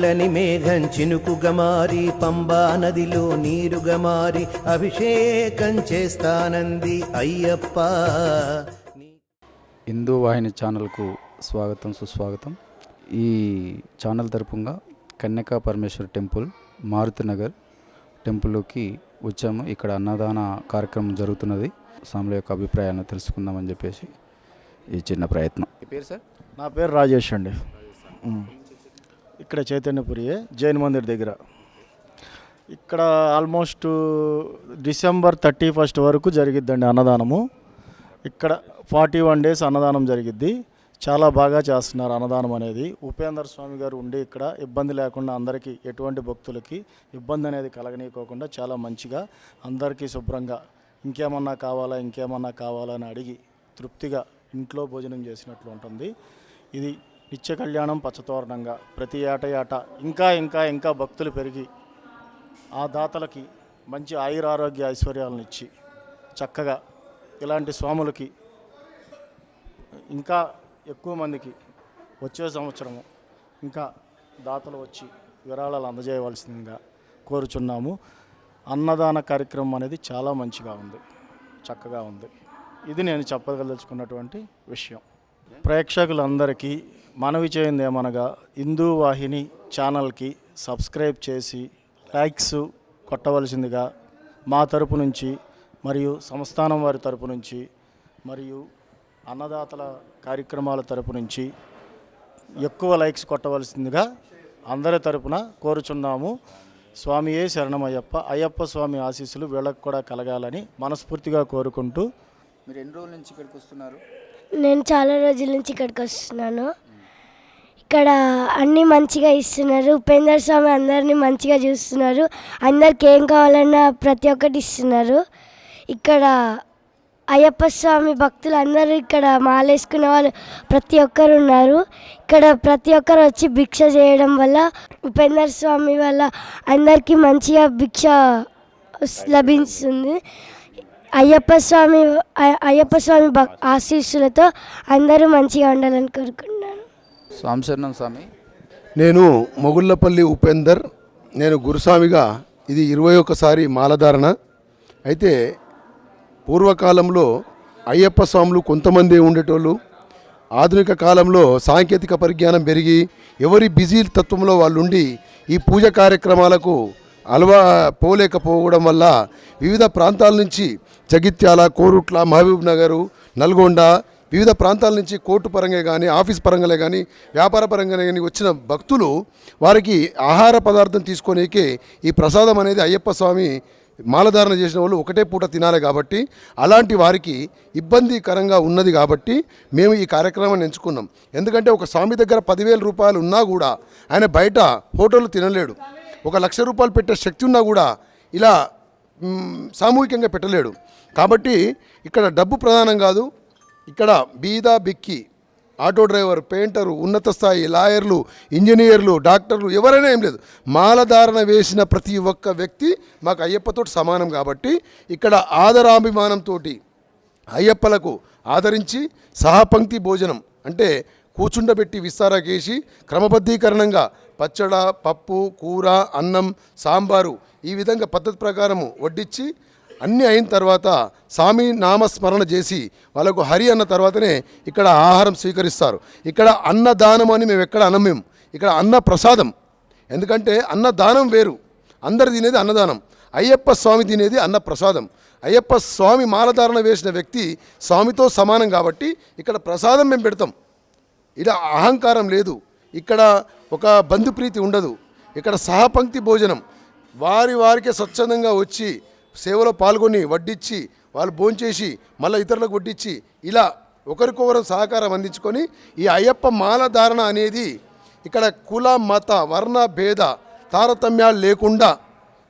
నల్లని మేఘం చినుకుగా మారి పంబా నదిలో నీరుగా మారి అభిషేకం చేస్తానంది అయ్యప్ప. హిందూ వాహిని ఛానల్కు స్వాగతం సుస్వాగతం. ఈ ఛానల్ తరపుగా కన్యకా పరమేశ్వర్ టెంపుల్ మారుతినగర్ టెంపుల్లోకి వచ్చాము. ఇక్కడ అన్నదాన కార్యక్రమం జరుగుతున్నది. స్వాముల యొక్క అభిప్రాయాన్ని తెలుసుకుందామని చెప్పేసి ఈ చిన్న ప్రయత్నం. ఈ పేరు సార్? నా పేరు రాజేష్ అండి. ఇక్కడ చైతన్యపురి జైన్ మందిర్ దగ్గర. ఇక్కడ ఆల్మోస్ట్ డిసెంబర్ థర్టీ ఫస్ట్ వరకు జరిగిద్దండి అన్నదానము. ఇక్కడ ఫార్టీ వన్ డేస్ అన్నదానం జరిగిద్ది. చాలా బాగా చేస్తున్నారు అన్నదానం అనేది. ఉపేందర్ స్వామి గారు ఉండి ఇక్కడ ఇబ్బంది లేకుండా అందరికీ ఎటువంటి భక్తులకి ఇబ్బంది అనేది కలగనీయకోకుండా చాలా మంచిగా అందరికీ శుభ్రంగా ఇంకేమన్నా కావాలా ఇంకేమన్నా కావాలా అని అడిగి తృప్తిగా ఇంట్లో భోజనం చేసినట్లు ఉంటుంది. ఇది నిత్య కళ్యాణం పచ్చతోరణంగా ప్రతి ఏట ఏట ఇంకా ఇంకా ఇంకా భక్తులు పెరిగి ఆ దాతలకి మంచి ఆయురారోగ్య ఐశ్వర్యాలను ఇచ్చి చక్కగా ఇలాంటి స్వాములకి ఇంకా ఎక్కువ మందికి వచ్చే సంవత్సరము ఇంకా దాతలు వచ్చి విరాళాలు అందజేయవలసిందిగా కోరుచున్నాము. అన్నదాన కార్యక్రమం అనేది చాలా మంచిగా ఉంది చక్కగా ఉంది. ఇది నేను చెప్పదలుచుకున్నటువంటి విషయం. ప్రేక్షకులందరికీ మనవి చేయింది ఏమనగా హిందూ వాహిని ఛానల్కి సబ్స్క్రైబ్ చేసి లైక్స్ కొట్టవలసిందిగా మా తరపు నుంచి మరియు సంస్థానం వారి తరపు నుంచి మరియు అన్నదాతల కార్యక్రమాల తరపు నుంచి ఎక్కువ లైక్స్ కొట్టవలసిందిగా అందరి తరపున కోరుచున్నాము. స్వామియే శరణమయ్యప్ప. అయ్యప్ప స్వామి ఆశీస్సులు వీళ్ళకు కూడా కలగాలని మనస్ఫూర్తిగా కోరుకుంటూ మీరు ఎన్ని రోజుల నుంచి ఇక్కడికి వస్తున్నారు? నేను చాలా రోజుల నుంచి ఇక్కడికి వస్తున్నాను. ఇక్కడ అన్నీ మంచిగా ఇస్తున్నారు. ఉపేంద్ర స్వామి అందరినీ మంచిగా చూస్తున్నారు. అందరికి ఏం కావాలన్నా ప్రతి ఒక్కటి ఇస్తున్నారు. ఇక్కడ అయ్యప్ప స్వామి భక్తులు అందరూ ఇక్కడ మాలేసుకునే వాళ్ళు ప్రతి ఒక్కరు ఉన్నారు. ఇక్కడ ప్రతి ఒక్కరు వచ్చి భిక్ష చేయడం వల్ల ఉపేంద్ర స్వామి వల్ల అందరికీ మంచిగా భిక్ష లభిస్తుంది. అయ్యప్ప స్వామి అయ్యప్ప స్వామి ఆశీస్సులతో అందరూ మంచిగా ఉండాలని కోరుకుంటున్నాను. స్వామి శరణం స్వామి. నేను మొగుళ్ళపల్లి ఉపేందర్ నేను గురుస్వామిగా ఇది ఇరవై ఒకసారి మాలధారణ. అయితే పూర్వకాలంలో అయ్యప్ప స్వాములు కొంతమంది ఉండేటోళ్ళు. ఆధునిక కాలంలో సాంకేతిక పరిజ్ఞానం పెరిగి ఎవరి బిజీ తత్వంలో వాళ్ళు ఉండి ఈ పూజ కార్యక్రమాలకు అలవా పోలేకపోవడం వల్ల వివిధ ప్రాంతాల నుంచి జగిత్యాల కోరుట్ల మహబూబ్ నగరు నల్గొండ వివిధ ప్రాంతాల నుంచి కోర్టు పరంగా కానీ ఆఫీస్ పరంగానే కానీ వ్యాపార పరంగానే కానీ వచ్చిన భక్తులు వారికి ఆహార పదార్థం తీసుకునేకే ఈ ప్రసాదం అనేది అయ్యప్ప స్వామి మాలధారణ చేసిన వాళ్ళు ఒకటే పూట తినాలి కాబట్టి అలాంటి వారికి ఇబ్బందికరంగా ఉన్నది కాబట్టి మేము ఈ కార్యక్రమాన్ని ఎంచుకున్నాం. ఎందుకంటే ఒక స్వామి దగ్గర పదివేల రూపాయలు ఉన్నా కూడా ఆయన బయట హోటల్ తినలేడు. ఒక లక్ష రూపాయలు పెట్టే శక్తి ఉన్నా కూడా ఇలా సామూహికంగా పెట్టలేడు. కాబట్టి ఇక్కడ డబ్బు ప్రధానం కాదు ఇక్కడ బీద బిక్కి ఆటో డ్రైవర్ పెయింటరు ఉన్నత స్థాయి లాయర్లు ఇంజనీర్లు డాక్టర్లు ఎవరైనా ఏం లేదు. మాలధారణ వేసిన ప్రతి ఒక్క వ్యక్తి మాకు అయ్యప్పతో సమానం కాబట్టి ఇక్కడ ఆదరాభిమానంతో అయ్యప్పలకు ఆదరించి సహపంక్తి భోజనం అంటే కూర్చుండబెట్టి విస్తారాకేసి క్రమబద్ధీకరణంగా పచ్చడ పప్పు కూర అన్నం సాంబారు ఈ విధంగా పద్ధతి ప్రకారము వడ్డించి అన్నీ అయిన తర్వాత స్వామి నామస్మరణ చేసి వాళ్ళకు హరి అన్న తర్వాతనే ఇక్కడ ఆహారం స్వీకరిస్తారు. ఇక్కడ అన్నదానం అని మేము ఎక్కడ అన్నం మేము ఇక్కడ అన్న ప్రసాదం. ఎందుకంటే అన్నదానం వేరు. అందరు తినేది అన్నదానం. అయ్యప్ప స్వామి తినేది అన్న ప్రసాదం. అయ్యప్ప స్వామి మాలధారణ వేసిన వ్యక్తి స్వామితో సమానం కాబట్టి ఇక్కడ ప్రసాదం మేము పెడతాం. ఇలా అహంకారం లేదు. ఇక్కడ ఒక బంధుప్రీతి ఉండదు. ఇక్కడ సహపంక్తి భోజనం. వారి వారికే స్వచ్ఛందంగా వచ్చి సేవలో పాల్గొని వడ్డించి వాళ్ళు భోంచేసి మళ్ళీ ఇతరులకు వడ్డించి ఇలా ఒకరికొకరు సహకారం అందించుకొని ఈ అయ్యప్ప మాల ధారణ అనేది ఇక్కడ కుల మత వర్ణ భేద తారతమ్యాలు లేకుండా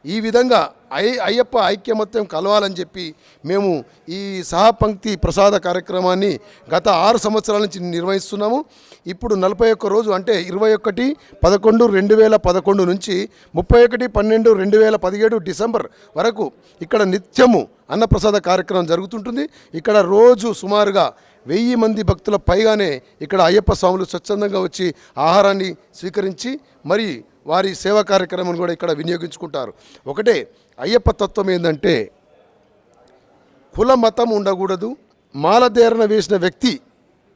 ఈ విధంగా అయ్యప్ప ఐక్యమత్యం కలవాలని చెప్పి మేము ఈ సహపంక్తి ప్రసాద కార్యక్రమాన్ని గత ఆరు సంవత్సరాల నుంచి నిర్వహిస్తున్నాము. ఇప్పుడు నలభై ఒక్క రోజు అంటే ఇరవై ఒకటి పదకొండు రెండు వేల పదకొండు నుంచి ముప్పై ఒకటి పన్నెండు రెండు వేల పదిహేడు డిసెంబర్ వరకు ఇక్కడ నిత్యము అన్నప్రసాద కార్యక్రమం జరుగుతుంటుంది. ఇక్కడ రోజు సుమారుగా వెయ్యి మంది భక్తుల పైగానే ఇక్కడ అయ్యప్ప స్వాములు స్వచ్ఛందంగా వచ్చి ఆహారాన్ని స్వీకరించి మరి వారి సేవా కార్యక్రమం కూడా ఇక్కడ వినియోగించుకుంటారు. ఒకటే అయ్యప్ప తత్వం ఏంటంటే కుల మతం ఉండకూడదు మాలదేరణ వేసిన వ్యక్తి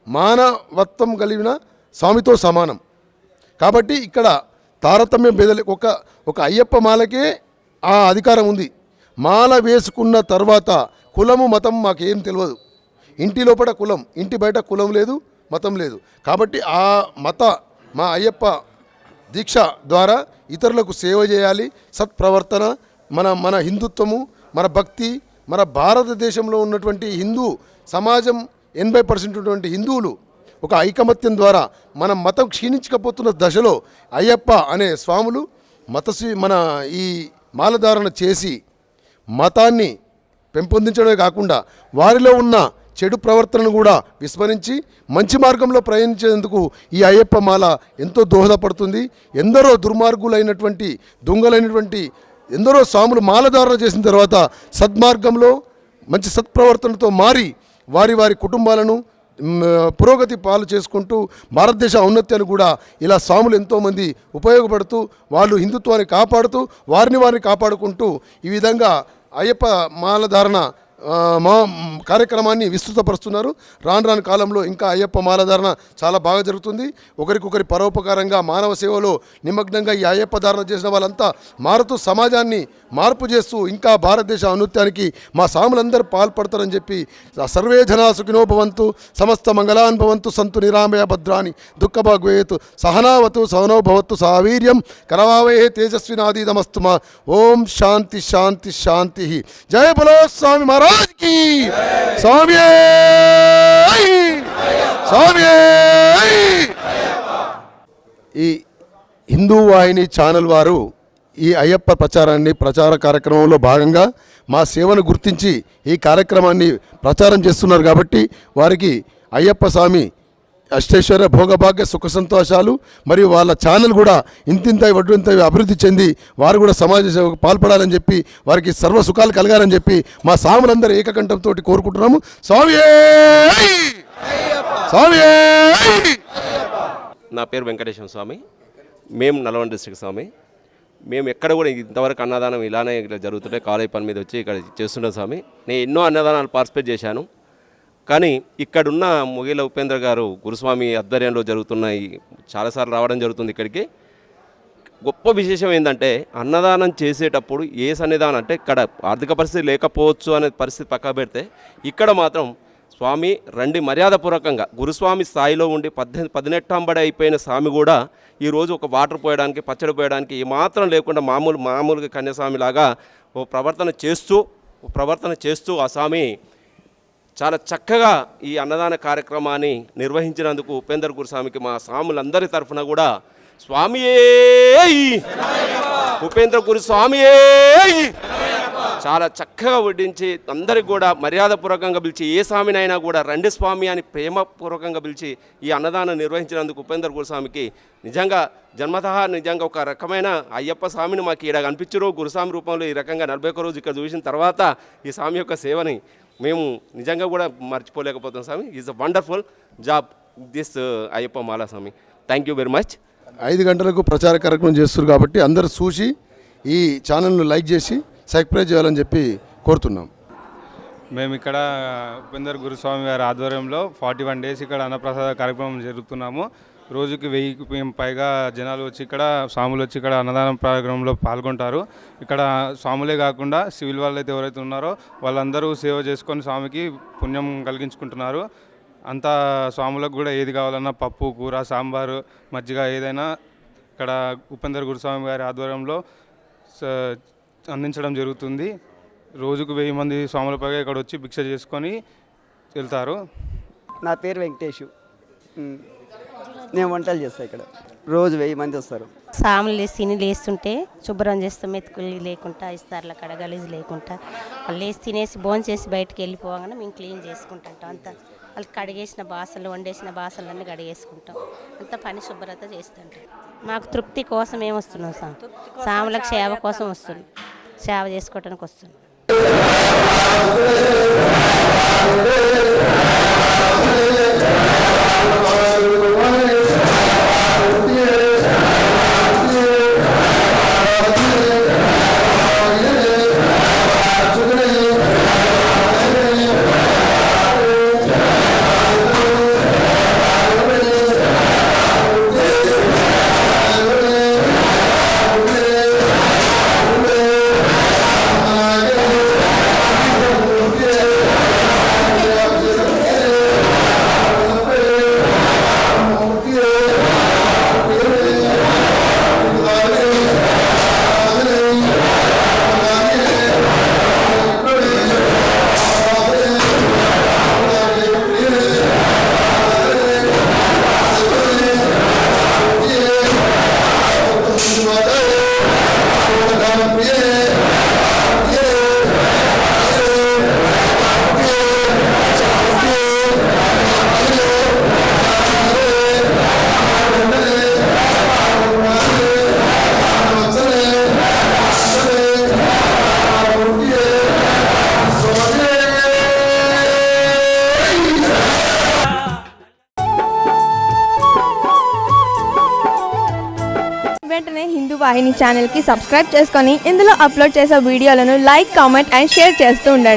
మానవత్వం కలిగిన స్వామితో సమానం. కాబట్టి ఇక్కడ తారతమ్యం బెదలి ఒక ఒక అయ్యప్ప మాలకే ఆ అధికారం ఉంది. మాల వేసుకున్న తర్వాత కులము మతం మాకేం తెలియదు. ఇంటి లోపల కులం ఇంటి బయట కులం లేదు మతం లేదు. కాబట్టి ఆ మత మా అయ్యప్ప దీక్ష ద్వారా ఇతరులకు సేవ చేయాలి. సత్ప్రవర్తన మన మన హిందుత్వము మన భక్తి మన భారతదేశంలో ఉన్నటువంటి హిందూ సమాజం ఎనభై పర్సెంట్ ఉన్నటువంటి హిందువులు ఒక ఐకమత్యం ద్వారా మన మతం క్షీణించకపోతున్న దశలో అయ్యప్ప అనే స్వాములు మతసి మన ఈ మాలధారణ చేసి మతాన్ని పెంపొందించడమే కాకుండా వారిలో ఉన్న చెడు ప్రవర్తనను కూడా విస్మరించి మంచి మార్గంలో ప్రయాణించేందుకు ఈ అయ్యప్ప మాల ఎంతో దోహదపడుతుంది. ఎందరో దుర్మార్గులైనటువంటి దొంగలైనటువంటి ఎందరో స్వాములు మాలధారణ చేసిన తర్వాత సద్మార్గంలో మంచి సత్ప్రవర్తనతో మారి వారి వారి కుటుంబాలను పురోగతి పాలు చేసుకుంటూ భారతదేశ ఔన్నత్యాన్ని కూడా ఇలా స్వాములు ఎంతోమంది ఉపయోగపడుతూ వాళ్ళు హిందుత్వాన్ని కాపాడుతూ వారిని వారిని కాపాడుకుంటూ ఈ విధంగా అయ్యప్ప మాలధారణ మా కార్యక్రమాన్ని విస్తృతపరుస్తున్నారు. రాను రాను కాలంలో ఇంకా అయ్యప్ప మాలధారణ చాలా బాగా జరుగుతుంది. ఒకరికొకరి పరోపకారంగా మానవ సేవలో నిమగ్నంగా ఈ అయ్యప్ప ధారణ చేసిన వాళ్ళంతా మారుతూ సమాజాన్ని మార్పు చేస్తూ ఇంకా భారతదేశ అనృత్యానికి మా సాములందరూ పాల్పడతారని చెప్పి సర్వే జనా సమస్త మంగళానుభవంతు సంతు నిరామయ భద్రాని దుఃఖభాగ్వేతు సహనావతు సహనోభవత్తు సావీర్యం కరవావే తేజస్వినాదీదమస్తు మా. ఓం శాంతి శాంతి శాంతి. జయ బలో స్వామి మహారాజ్! కి స్వామి స్వామి ఈ హిందూ వాహిని ఛానల్ వారు ఈ అయ్యప్ప ప్రచారాన్ని ప్రచార కార్యక్రమంలో భాగంగా మా సేవను గుర్తించి ఈ కార్యక్రమాన్ని ప్రచారం చేస్తున్నారు కాబట్టి వారికి అయ్యప్ప స్వామి అష్టేశ్వర భోగభాగ్య సుఖ సంతోషాలు మరియు వాళ్ళ ఛానల్ కూడా ఇంతింత వడ్డింత అభివృద్ధి చెంది వారు కూడా సమాజ సేవకు పాల్పడాలని చెప్పి వారికి సర్వ సుఖాలు కలగాలని చెప్పి మా సాములందరూ ఏకకంఠంతో కోరుకుంటున్నాము. స్వామి స్వామి నా పేరు వెంకటేశ్వర స్వామి. మేము నల్గొండ డిస్టిక్ స్వామి. మేము ఎక్కడ కూడా ఇంతవరకు అన్నదానం ఇలానే ఇక్కడ జరుగుతుంటే కాలేజ్ పని మీద వచ్చి ఇక్కడ చేస్తుండే స్వామి. నేను ఎన్నో అన్నదానాలు పార్టిసిపేట్ చేశాను. కానీ ఇక్కడున్న ముగిల ఉపేంద్ర గారు గురుస్వామి ఆధ్వర్యంలో జరుగుతున్న చాలాసార్లు రావడం జరుగుతుంది ఇక్కడికి. గొప్ప విశేషం ఏంటంటే అన్నదానం చేసేటప్పుడు ఏ సన్నిధానం అంటే ఇక్కడ ఆర్థిక పరిస్థితి లేకపోవచ్చు అనే పరిస్థితి పక్క పెడితే ఇక్కడ మాత్రం స్వామి రండి మర్యాదపూర్వకంగా గురుస్వామి స్థాయిలో ఉండి పద్దెనిమిది పదినెట్టంబడి అయిపోయిన స్వామి కూడా ఈరోజు ఒక వాటర్ పోయడానికి పచ్చడి పోయడానికి ఏమాత్రం లేకుండా మామూలు మామూలుగా కన్యాస్వామిలాగా ఓ ప్రవర్తన చేస్తూ ప్రవర్తన చేస్తూ ఆ స్వామి చాలా చక్కగా ఈ అన్నదాన కార్యక్రమాన్ని నిర్వహించినందుకు ఉపేందర్ గురుస్వామికి మా స్వాములందరి తరఫున కూడా స్వామియే ఉపేంద్ర గురుస్వామియే చాలా చక్కగా వడ్డించి అందరికి కూడా మర్యాదపూర్వకంగా పిలిచి ఏ స్వామినైనా కూడా రండి స్వామి అని ప్రేమపూర్వకంగా పిలిచి ఈ అన్నదానం నిర్వహించినందుకు ఉపేంద్ర గురుస్వామికి నిజంగా జన్మతః నిజంగా ఒక రకమైన అయ్యప్ప స్వామిని మాకు ఇక్కడ కనిపించరు గురుస్వామి రూపంలో ఈ రకంగా నలభై ఒక్క రోజు ఇక్కడ చూసిన తర్వాత ఈ స్వామి యొక్క సేవని మేము నిజంగా కూడా మర్చిపోలేకపోతున్నాం స్వామి. Is a wonderful job this Ayyappa Mala Swamy. Thank you very much ఐదు గంటలకు ప్రచార కార్యక్రమం చేస్తారు కాబట్టి అందరూ చూసి ఈ ఛానల్ను లైక్ చేసి సబ్స్క్రైబ్ చేయాలని చెప్పి కోరుతున్నాం. మేము ఇక్కడ ఉపేందర్ గురుస్వామి గారి ఆధ్వర్యంలో ఫార్టీ వన్ డేస్ ఇక్కడ అన్నప్రసాద కార్యక్రమం జరుపుతున్నాము. రోజుకి వెయ్యికి పైగా జనాలు వచ్చి ఇక్కడ స్వాములు వచ్చి ఇక్కడ అన్నదానం కార్యక్రమంలో పాల్గొంటారు. ఇక్కడ స్వాములే కాకుండా సివిల్ వాళ్ళు అయితే ఎవరైతే ఉన్నారో వాళ్ళందరూ సేవ చేసుకొని స్వామికి పుణ్యం కలిగించుకుంటున్నారు. అంతా స్వాములకు కూడా ఏది కావాలన్నా పప్పు కూర సాంబారు మజ్జిగ ఏదైనా ఇక్కడ ఉపేందర్ గురుస్వామి గారి ఆధ్వర్యంలో స- అందించడం జరుగుతుంది. రోజుకు వెయ్యి మంది స్వాముల పైగా ఇక్కడ వచ్చి భిక్ష చేసుకొని వెళ్తారు. నా పేరు వెంకటేషు. నేను వంటలు చేస్తాను ఇక్కడ. రోజు వెయ్యి మంది వస్తారు. సాములు లేసి తిని లేస్తుంటే శుభ్రం చేస్తాం మెతుకులు లేకుండా ఇస్తారుల కడ గలీజ్ లేకుండా వాళ్ళు లేచి తినేసి భోజనం చేసి బయటికి వెళ్ళిపోగానే మేము క్లీన్ చేసుకుంటుంటాం అంత. వాళ్ళు కడిగేసిన బాసలు వండేసిన బాసలు అన్నీ కడిగేసుకుంటాం. అంత పని శుభ్రత చేస్తుంటాం మాకు తృప్తి కోసం ఏం వస్తున్నాం సామ్ సాములకు సేవ కోసం వస్తున్నాం. సేవ చేసుకోవటానికి వస్తున్నాం. వాహిని ఛానల్కి సబ్స్క్రైబ్ చేసుకొని ఇందులో అప్లోడ్ చేసే వీడియోలను లైక్ కామెంట్ అండ్ షేర్ చేస్తూ ఉండండి.